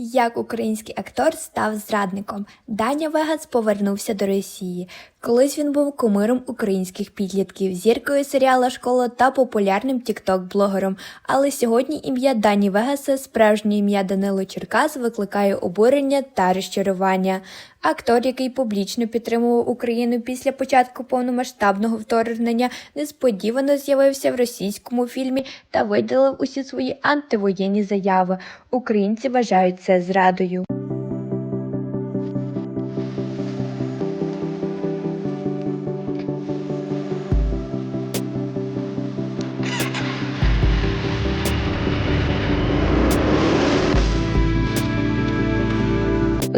Як український актор став зрадником, Даня Вегас повернувся до Росії. Колись він був кумиром українських підлітків, зіркою серіала Школа та популярним тікток-блогером. Але сьогодні ім'я Дані Вегаса, справжнє ім'я Данило Черкас, викликає обурення та розчарування. Актор, який публічно підтримував Україну після початку повномасштабного вторгнення, несподівано з'явився в російському фільмі та видалив усі свої антивоєнні заяви. Українці вважають це зрадою.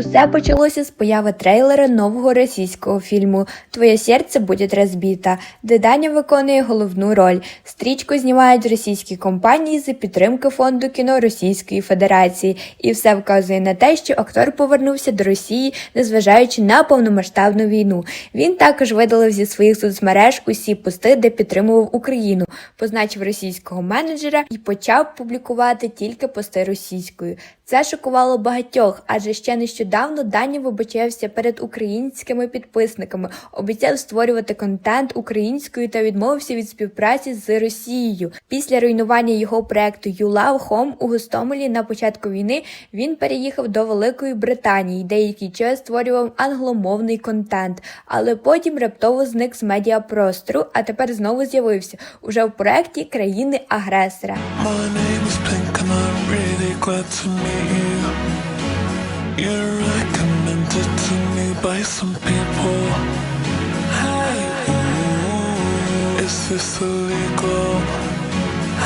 Усе почалося з появи трейлера нового російського фільму Твоє серце буде розбіта, де Даня виконує головну роль. Стрічку знімають російські компанії за підтримки фонду кіно Російської Федерації, і все вказує на те, що актор повернувся до Росії, незважаючи на повномасштабну війну. Він також видалив зі своїх соцмереж усі пости, де підтримував Україну, позначив російського менеджера і почав публікувати тільки пости російською. Це шокувало багатьох, адже ще нещодавно Дані вибачався перед українськими підписниками, обіцяв створювати контент українською та відмовився від співпраці з Росією. Після руйнування його проекту You Love Home у Гостомелі на початку війни він переїхав до Великої Британії, деякий час створював англомовний контент, але потім раптово зник з медіапростору, а тепер знову з'явився уже в проекті країни-агресора. My name is Pink and I'm really glad to meet you. You're recommended to me by some people. Hey, ooh, is this illegal?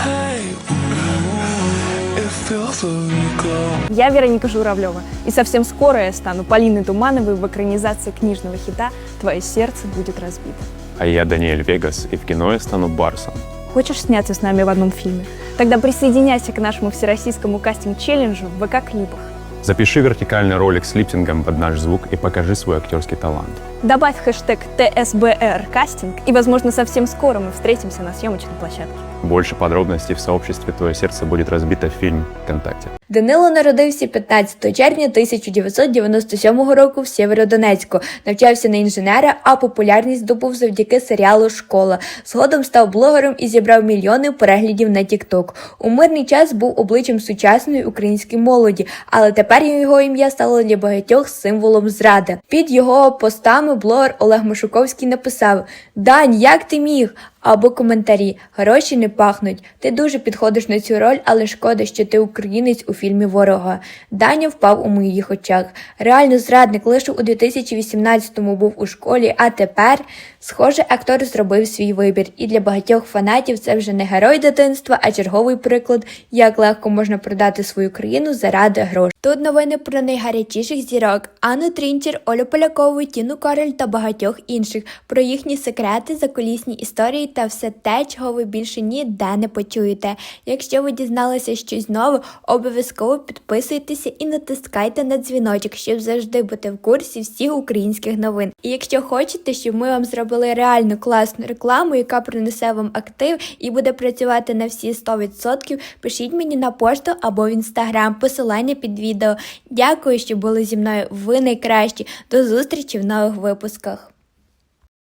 Hey, ooh, it feels illegal. Я Вероника Журавлева, и совсем скоро я стану Полиной Тумановой в экранизации книжного хита «Твое сердце будет разбито». А я Даниэль Вегас, и в кино я стану Барсом. Хочешь сняться с нами в одном фильме? Тогда присоединяйся к нашему всероссийскому кастинг-челленджу в ВК-клипах. Запиши вертикальный ролик с липтингом под наш звук и покажи свой актерский талант. Добавь хэштег ТСБР кастинг, и, возможно, совсем скоро мы встретимся на съемочной площадке. Больше подробностей в сообществе «Твое сердце будет разбито» фильм ВКонтакте. Данило народився 15 червня 1997 року в Сєвєродонецьку, навчався на інженера, а популярність здобув завдяки серіалу Школа. Згодом став блогером і зібрав мільйони переглядів на TikTok. У мирний час був обличчям сучасної української молоді, але тепер його ім'я стало для багатьох символом зради. Під його постами блогер Олег Машуковський написав: Дань, як ти міг? Або коментарі гроші не пахнуть. Ти дуже підходиш на цю роль, але шкода, що ти українець у фільмі Ворога. Даня впав у моїх очах. Реально зрадник лише у 2018-му був у школі, а тепер, схоже, актор зробив свій вибір. І для багатьох фанатів це вже не герой дитинства, а черговий приклад, як легко можна продати свою країну заради грошей. Тут новини про найгарячіших зірок Анну Трінчер, Олю Полякову, Тіну Король та багатьох інших, про їхні секрети, закулісні історії та все те, чого ви більше ніде не почуєте. Якщо ви дізналися щось нове, обов'язково підписуйтеся і натискайте на дзвіночок, щоб завжди бути в курсі всіх українських новин. І якщо хочете, щоб ми вам зробили реальну класну рекламу, яка принесе вам актив і буде працювати на всі 100%, пишіть мені на пошту або в інстаграм, посилання під відео. Дякую, що були зі мною. Ви найкращі. До зустрічі в нових випусках.